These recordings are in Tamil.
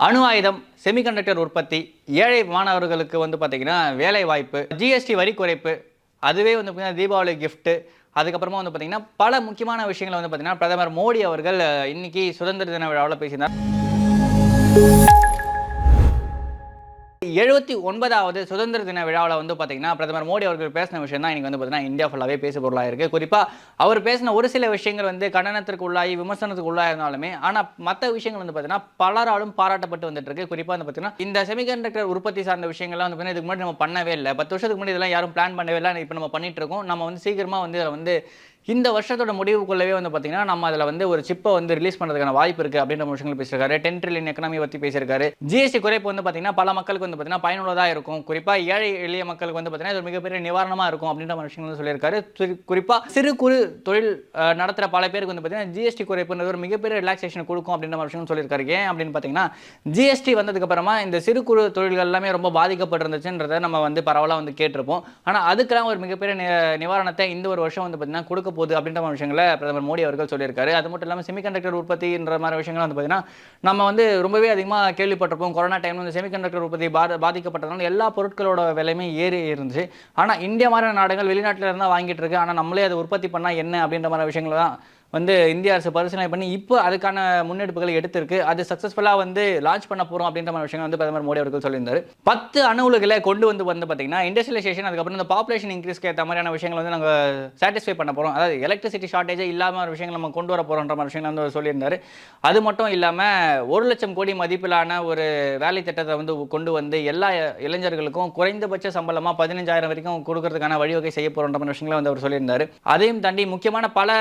அணு ஆயுதம் செமிகண்டக்டர் உற்பத்தி ஏழை மாணவர்களுக்கு வந்து பார்த்தீங்கன்னா வேலை வாய்ப்பு ஜிஎஸ்டி வரி குறைப்பு அதுவே வந்து பார்த்தீங்கன்னா தீபாவளி கிஃப்ட்டு அதுக்கப்புறமா வந்து பார்த்திங்கன்னா பல முக்கியமான விஷயங்களை வந்து பார்த்திங்கன்னா பிரதமர் மோடி அவர்கள் இன்றைக்கி சுதந்திர தின விழாவில் பேசினார் எழுபத்தி ஒன்பதாவது சுதந்திர தின விழாவில் வந்து பார்த்தீங்கன்னா பிரதமர் மோடி அவர்கள் பேசின விஷயம் தான் இன்னைக்கு வந்து பார்த்தீங்கன்னா இந்தியா ஃபுல்லாகவே பேசு பொருளாக இருக்குது குறிப்பாக அவர் பேசின ஒரு சில விஷயங்கள் வந்து கண்டனத்திற்கு உள்ளாகி விமர்சனத்துக்கு உள்ளாக இருந்தாலுமே ஆனால் மற்ற விஷயங்கள் வந்து பார்த்தீங்கன்னா பலராலும் பாராட்டப்பட்டு வந்துட்டு இருக்கு. குறிப்பாக வந்து பார்த்தீங்கன்னா இந்த செமிகண்டக்டர் உற்பத்தி சார்ந்த விஷயங்கள்லாம் வந்து பார்த்தீங்கன்னா இதுக்கு முன்னாடி நம்ம பண்ணவே இல்லை. பத்து வருஷத்துக்கு முன்னாடி இதெல்லாம் யாரும் பிளான் பண்ணவே இல்லை. இப்போ நம்ம பண்ணிட்டு இருக்கோம். நம்ம வந்து சீக்கிரமாக வந்து அதை வந்து இந்த வருஷத்தோட முடிவுக்குள்ளவே வந்து பார்த்தீங்கன்னா நம்ம அதில் வந்து ஒரு சிப்பை வந்து ரிலீஸ் பண்ணுறதுக்கான வாய்ப்பு இருக்குது அப்படின்ற விஷயங்கள் பேசியிருக்காரு. டென் ட்ரில்லியன் எக்கனாமி பற்றி பேசியிருக்காரு. ஜிஎஸ்டி குறைப்பு வந்து பார்த்தீங்கன்னா பல மக்களுக்கு வந்து பார்த்தீங்கன்னா பயனுள்ளதாக இருக்கும். குறிப்பாக ஏழை எளிய மக்களுக்கு வந்து பார்த்தீங்கன்னா இது ஒரு மிகப்பெரிய நிவாரணமாக இருக்கும் அப்படின்ற மாதிரி விஷயங்கள் சொல்லியிருக்காரு. குறிப்பாக சிறு குறு தொழில் நடத்துகிற பல பேருக்கு வந்து பார்த்தீங்கன்னா ஜிஎஸ்டி குறைப்புன்றது ஒரு மிகப்பெரிய ரிலாக்ஸேஷன் கொடுக்கும் அப்படின்ற மாதிரி விஷயம் சொல்லியிருக்காரு. ஏன் அப்படின்னு பார்த்தீங்கன்னா ஜிஎஸ்டி வந்ததுக்கப்புறமா இந்த சிறு குறு தொழில்கள் எல்லாமே ரொம்ப பாதிக்கப்பட்டிருந்துச்சுன்றதை நம்ம வந்து பரவலாக வந்து கேட்டிருப்போம். ஆனால் அதுக்கெல்லாம் ஒரு மிகப்பெரிய நி- நிவாரணத்தை இந்த ஒரு வருஷம் வந்து பார்த்தீங்கன்னா கொடுக்க போகுது அப்படின்ற மாதிரி விஷயங்களை பிரதமர் மோடி அவர்கள் சொல்லியிருக்காரு. அது மட்டும் இல்லாமல் செமிகண்டக்டர் உற்பத்தின்ற மாதிரி விஷயங்கள் வந்து பார்த்தீங்கன்னா நம்ம வந்து ரொம்பவே அதிகமாக கேள்விப்பட்டிருப்போம். கொரோனா டைம்ல வந்து செமிகண்டக்டர் உற்பத்தி பாதி பாதிக்கப்பட்டதுனால எல்லா பொருட்களோட விலையுமே ஏறி இருந்துச்சு. ஆனால் இந்தியா மாதிரியான நாடுகள் வெளிநாட்டில் இருந்தால் வாங்கிட்டு இருக்கு. ஆனால் நம்மளே அதை உற்பத்தி பண்ணால் என்ன அப்படின்ற மாதிரி விஷயங்கள் தான் வந்து இந்திய அரசு பரிசீலனை பண்ணி இப்போ அதுக்கான முன்னெடுப்புகளை எடுத்திருக்கு. அது சக்ஸஸ்ஃபுல்லாக வந்து லான்ச் பண்ண போகிறோம் அப்படின்ற மாதிரி விஷயங்கள் வந்து பிரதமர் மோடி அவர்கள் சொல்லியிருந்தார். பத்து அணு உலைகளை கொண்டு வந்து வந்து பார்த்தீங்கன்னா இண்டஸ்ட்ரியலைசேஷன் அதுக்கப்புறம் இந்த பாப்புலேஷன் இன்க்ரீஸ்க்கு ஏற்ற மாதிரியான விஷயங்கள் வந்து நாங்கள் சாட்டிஸ்ஃபை பண்ண போகிறோம் அதாவது எலக்ட்ரிசிட்டி ஷார்ட்டேஜே இல்லாமல் ஒரு விஷயங்கள் நம்ம கொண்டு வர போகிறோன்ற மாதிரி விஷயங்கள் வந்து அவர் அது மட்டும் இல்லாமல் ஒரு லட்சம் கோடி மதிப்பிலான ஒரு வேலை திட்டத்தை வந்து கொண்டு வந்து எல்லா இளைஞர்களுக்கும் குறைந்தபட்ச சம்பளமாக பதினஞ்சாயிரம் வரைக்கும் கொடுக்கறதுக்கான வழிவகை செய்ய போகிறோன்ற மாதிரி விஷயங்களை வந்து அவர் சொல்லியிருந்தாரு. அதையும் தாண்டி முக்கியமான பல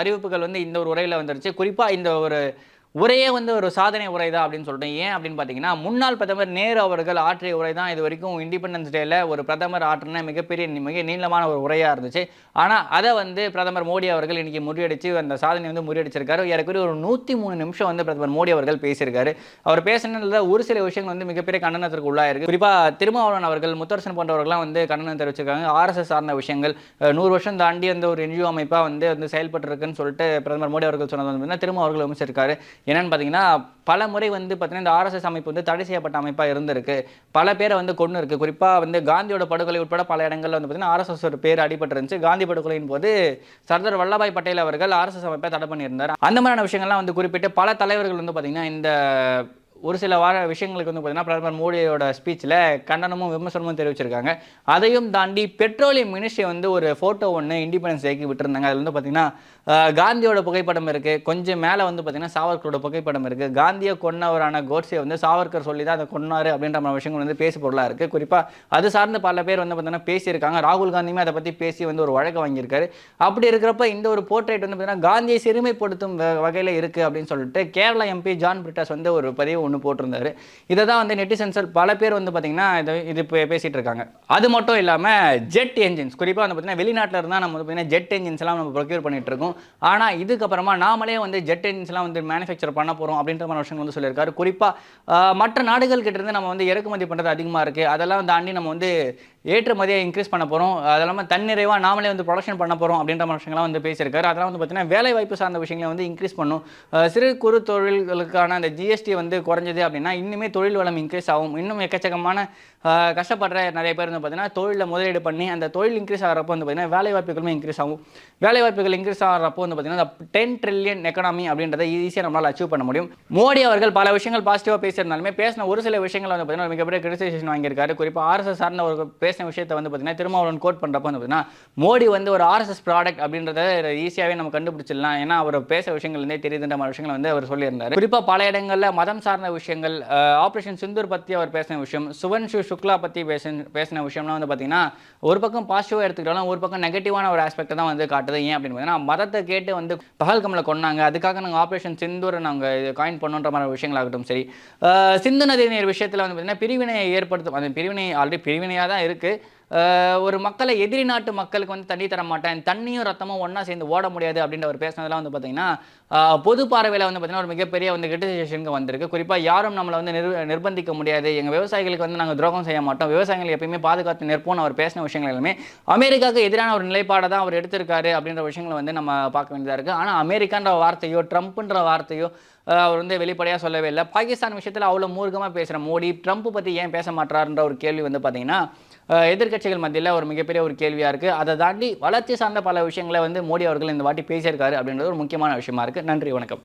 அறிவு அறிவிப்புகள் வந்து இந்த ஒரு உரையில் வந்துருச்சு. குறிப்பாக இந்த ஒரு உரையே வந்து ஒரு சாதனை உரை தான் அப்படின்னு சொல்கிறேன் ஏன் அப்படின்னு பார்த்தீங்கன்னா முன்னாள் பிரதமர் நேரு அவர்கள் ஆற்றிய உரை தான் இது வரைக்கும் இண்டிபெண்டன்ஸ் டேல ஒரு பிரதமர் ஆற்றின மிகப்பெரிய மிக நீளமான ஒரு உரையாக இருந்துச்சு. ஆனால் அதை வந்து பிரதமர் மோடி அவர்கள் இன்றைக்கி முறியடிச்சு அந்த சாதனை வந்து முறியடிச்சிருக்காரு. ஏறக்குறைய ஒரு நூற்றி மூணு நிமிஷம் வந்து பிரதமர் மோடி அவர்கள் பேசியிருக்காரு. அவர் பேசினதில் ஒரு சில விஷயங்கள் வந்து மிகப்பெரிய கண்டனத்திற்கு உள்ளாயிருக்கு குறிப்பாக திருமாவளவன் அவர்கள் முத்தரசன் போன்றவர்கள்லாம் வந்து கண்டனம் தெரிவிச்சிருக்காங்க. ஆர்எஸ்எஸ் சார்ந்த விஷயங்கள் நூறு வருஷம் தாண்டி அந்த ஒரு என்ஜிஓ அமைப்பாக வந்து வந்து செயல்பட்டுருக்குன்னு சொல்லிட்டு பிரதமர் மோடி அவர்கள் சொன்னது வந்து திரும்ப அவர்கள் விமர்சிச்சிருக்காரு. என்னென்னு பார்த்தீங்கன்னா பல முறை வந்து பார்த்தீங்கன்னா இந்த ஆர்எஸ்எஸ் அமைப்பு வந்து தடை செய்யப்பட்ட அமைப்பாக இருந்திருக்கு. பல பேரை வந்து கொண்டு இருக்குது குறிப்பாக வந்து காந்தியோட படுகொலை உட்பட பல இடங்கள்ல வந்து பார்த்தீங்கன்னா ஆர்எஸ்எஸ் ஒரு பேர் அடிபட்டு இருந்துச்சு காந்தி படுகொலையின் போது சர்தார் வல்லபாய் பட்டேல் அவர்கள் ஆர்எஸ்எஸ் அமைப்பை தடை பண்ணியிருந்தார். அந்த மாதிரியான விஷயங்கள்லாம் வந்து குறிப்பிட்டு பல தலைவர்கள் வந்து பார்த்தீங்கன்னா இந்த ஒரு சில வார விஷயங்களுக்கு வந்து பார்த்தீங்கன்னா பிரதமர் மோடியோட ஸ்பீச்சில் கண்டனமும் விமர்சனமும் தெரிவிச்சிருக்காங்க. அதையும் தாண்டி பெட்ரோலியம் மினிஸ்ட்ரி வந்து ஒரு ஃபோட்டோ ஒன்று இண்டிபெண்டன்ஸ் டேக்கு விட்டுருந்தாங்க. அதில் வந்து பார்த்திங்கன்னா காந்தியோட புகைப்படம் இருக்குது கொஞ்சம் மேலே வந்து பார்த்தீங்கன்னா சாவர்கரோட புகைப்படம் இருக்குது காந்தியை கொன்னவரான கோட்ஸே வந்து சாவர்கர் சொல்லி தான் அதை கொன்னார் அப்படின்ற மாதிரி விஷயங்கள் வந்து பேசு பொருளாக இருக்குது குறிப்பாக அது சார்ந்த பல பேர் வந்து பார்த்தீங்கன்னா பேசியிருக்காங்க. ராகுல் காந்தியுமே அதை பற்றி பேசி வந்து ஒரு வழக்கு வாங்கியிருக்காரு. அப்படி இருக்கிறப்ப இந்த ஒரு போர்ட்ரேட் வந்து பார்த்தீங்கன்னா காந்தியை சிறுமைப்படுத்தும் வகையில் இருக்குது அப்படின்னு சொல்லிட்டு கேரளா எம்பி ஜான் பிரிட்டாஸ் வந்து ஒரு பதிவு ஒன்று போட்டிருந்தாரு. இதை தான் வந்து நெட்டிசன்சர் பல பேர் வந்து பார்த்தீங்கன்னா இது இது இப்போ பேசிகிட்டு இருக்காங்க அது மட்டும் இல்லாமல் ஜெட் என்ஜின்ஸ் குறிப்பாக வந்து பார்த்தீங்கன்னா வெளிநாட்டில் இருந்தால் நம்ம வந்து பார்த்தீங்கன்னா ஜெட் என்ஜின்ஸ்லாம் நம்ம ப்ரொக்யூர் பண்ணிகிட்டு இருக்கோம். ஆனால் இதுக்கப்புறமா நாமளே வந்து ஜெட் என்ஜின்ஸ்லாம் வந்து மேனுஃபேக்சர் பண்ண போகிறோம் அப்படின்ற மாதிரி விஷயங்கள் வந்து சொல்லியிருக்காரு. குறிப்பாக மற்ற நாடுகள் கிட்டேருந்து நம்ம வந்து இறக்குமதி பண்ணுறது அதிகமாக இருக்குது அதெல்லாம் தாண்டி நம்ம வந்து ஏற்றுமதியை இன்க்ரீஸ் பண்ண போகிறோம் அது இல்லாமல் தன்னிறைவாக நாமளே வந்து ப்ரொடக்ஷன் பண்ண போகிறோம் அப்படின்ற மாதிரி விஷயங்கள்லாம் வந்து பேசியிருக்காரு. அதெல்லாம் வந்து பார்த்தீங்கன்னா வேலை வாய்ப்பு சார்ந்த விஷயங்களை வந்து இன்க்ரீஸ் பண்ணும். சிறு குறு தொழில்களுக்கான அந்த ஜிஎஸ்டி வந்து குறைஞ்சது அப்படின்னா இன்னுமே தொழில் வளம் இன்க்ரீஸ் ஆகும். இன்னும் எக்கச்சக்கமான கஷ்டப்படுற நிறைய பேர் வந்து பார்த்தீங்கன்னா தொழிலில் முதலீடு பண்ணி அந்த தொழில் இன்க்ரீஸ் ஆகிறப்போ வந்து பார்த்தீங்கன்னா வேலை வாய்ப்புகளுமே இன்க்ரீஸ் ஆகும். வேலை வாய்ப்புகள் இன்க்ரீஸ் ஆகிறப்போ வந்து பார்த்தீங்கன்னா டென் ட்ரில்லியன் எக்கனாமி அப்படின்றத ஈஸியாக நம்மளால் அச்சீவ் பண்ண முடியும். மோடி அவர்கள் பல விஷயங்கள் பாசிட்டிவாக பேசியிருந்தாலுமே பேசின ஒரு சில விஷயங்கள் வந்து பார்த்தீங்கன்னா மிகப்பெரிய கிரிட்டிசைசேஷன் வாங்கியிருக்காரு. குறிப்பாக ஆர்எஸ்எஸ் சார்ந்த ஒரு பேசின விஷயத்தை வந்து பார்த்தீங்கன்னா திருமாவளவன் கோட் பண்ணுறப்ப வந்து பார்த்தீங்கன்னா மோடி வந்து ஒரு ஆர்எஸ்எஸ் ப்ராடக்ட் அப்படின்றத ஈஸியாகவே நம்ம கண்டுபிடிச்சிடலாம். ஏன்னா அவர் பேச விஷயங்கள் இருந்தே தெரியுதுன்ற மாதிரி விஷயங்களை வந்து அவர் சொல்லியிருந்தார். குறிப்பாக பல இடங்களில் மதம் சார்ந்த விஷயங்கள் ஆப்ரேஷன் சிந்தூர் பற்றி அவர் பேசின விஷயம் சுவன்ஷு சுக்லா பற்றி பேச பேசின விஷயம்லாம் வந்து பார்த்தீங்கன்னா ஒரு பக்கம் பாசிட்டிவாக எடுத்துக்கிட்டாலும் ஒரு பக்கம் நெகட்டிவான ஒரு ஆஸ்பெக்ட் தான் வந்து காட்டுது. ஏன் அப்படின்னு பார்த்தீங்கன்னா மதத்தை கேட்டு வந்து பகல்கமில் கொண்டாங்க அதுக்காக நாங்கள் ஆப்ரேஷன் சிந்தூரை நாங்கள் காயின் பண்ணுன்ற மாதிரி விஷயங்களாகட்டும் சரி. சிந்து நதி நீர் விஷயத்தில் வந்து பார்த்தீங்கன்னா பிரிவினையை ஏற்படுத்தும் அந்த பிரிவினை ஆல்ரெடி பிரிவினையாக தான் இருக்குது ஒரு மக்களை எதிரி நாட்டு மக்களுக்கு வந்து தண்ணி தர மாட்டேன். தண்ணியும் ரத்தமும் ஒன்றா சேர்ந்து ஓட முடியாது அப்படின்ற ஒரு பேசினதெல்லாம் வந்து பார்த்தீங்கன்னா பொது பார்வையில் வந்து பார்த்தீங்கன்னா ஒரு மிகப்பெரிய வந்து கிரிட்டிசேஷனுக்கு வந்திருக்கு. குறிப்பாக யாரும் நம்மளை வந்து நிர் நிர்பந்திக்க முடியாது. எங்கள் விவசாயிகளுக்கு வந்து நாங்கள் துரோகம் செய்ய மாட்டோம். விவசாயிகளை எப்பயுமே பாதுகாத்து நிற்போம்னு அவர் பேசின விஷயங்கள் எல்லாமே அமெரிக்காவுக்கு எதிரான ஒரு நிலைப்பாடை தான் அவர் எடுத்திருக்காரு அப்படின்ற விஷயங்களை வந்து நம்ம பார்க்க வேண்டியதாக இருக்குது ஆனால் அமெரிக்கான்ற வார்த்தையோ ட்ரம்ப்ன்ற வார்த்தையோ அவர் வந்து வெளிப்படையாக சொல்லவே இல்லை. பாகிஸ்தான் விஷயத்தில் அவ்வளோ மூர்க்கமாக பேசுகிற மோடி ட்ரம்ப் பற்றி ஏன் பேச மாட்டாருன்ற ஒரு கேள்வி வந்து பார்த்திங்கன்னா எதிர்கட்சிகள் எதிர்க்கட்சிகள் மத்தியில் ஒரு மிகப்பெரிய ஒரு கேள்வியாக இருக்குது அதை தாண்டி வளர்ச்சி சார்ந்த பல விஷயங்களை வந்து மோடி அவர்கள் இந்த வாட்டி பேசியிருக்காரு அப்படின்றது ஒரு முக்கியமான விஷயமா இருக்குது நன்றி வணக்கம்.